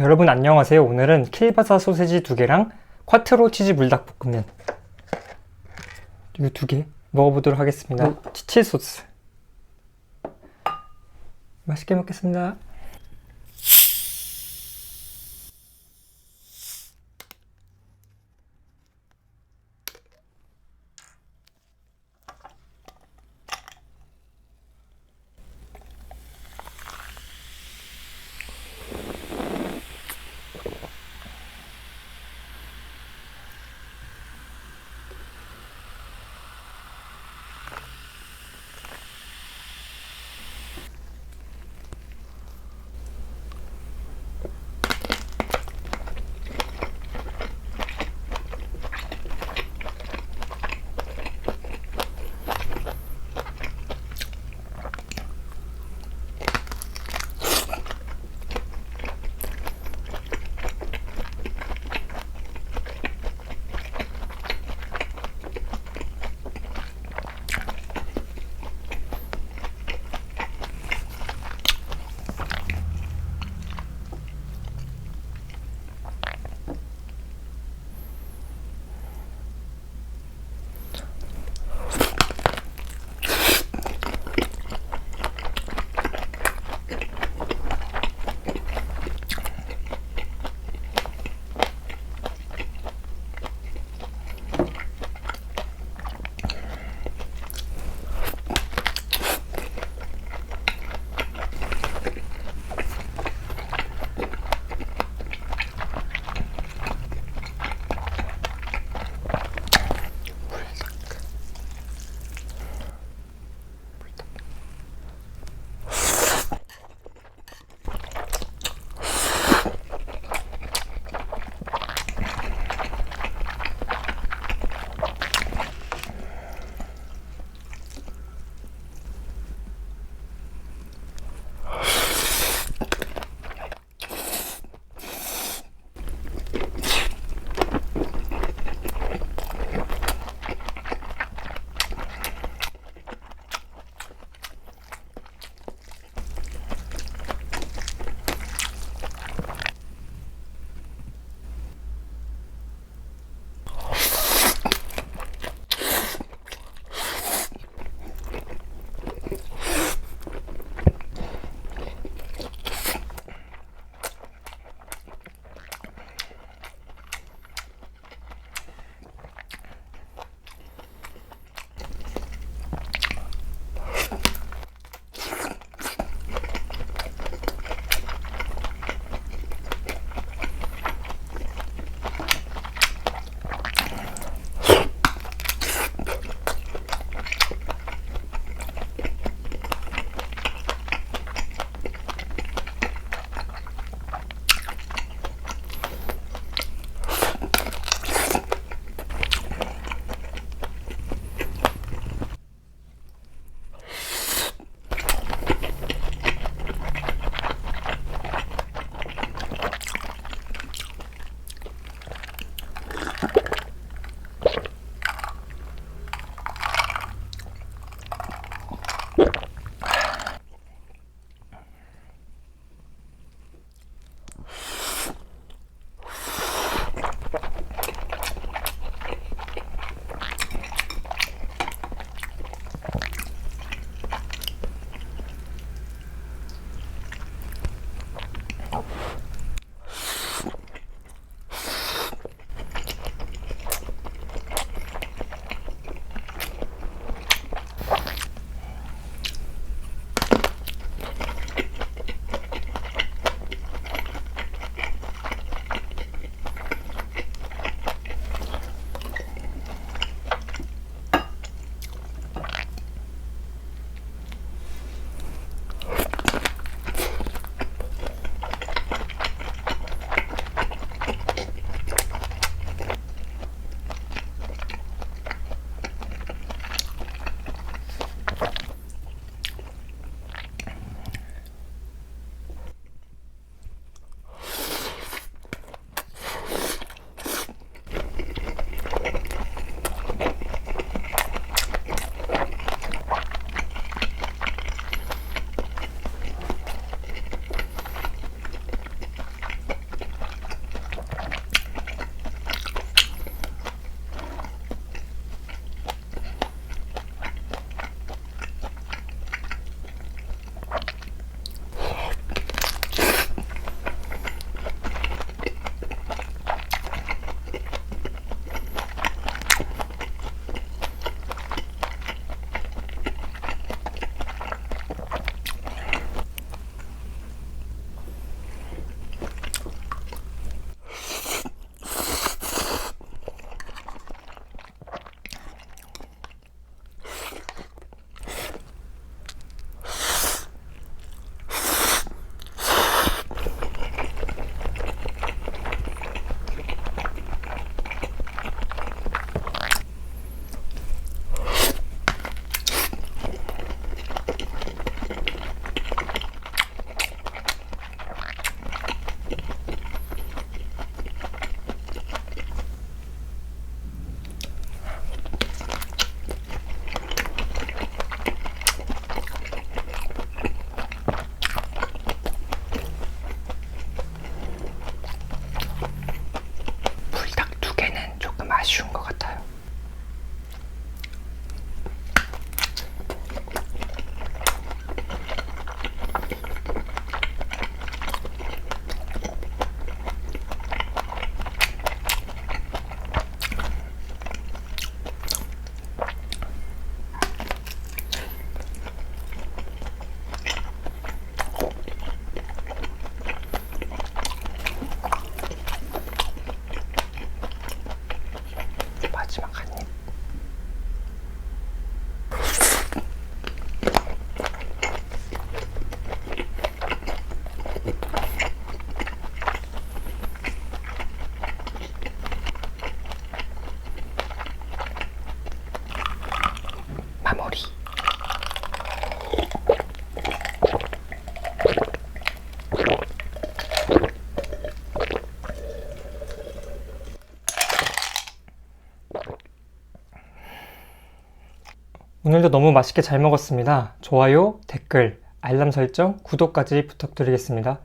여러분 안녕하세요. 오늘은 킬바사 소세지 두 개랑 콰트로 치즈 불닭볶음면 이거 두개 먹어보도록 하겠습니다. 치치 소스 맛있게 먹겠습니다. 오늘도 너무 맛있게 잘 먹었습니다. 좋아요, 댓글, 알람 설정, 구독까지 부탁드리겠습니다.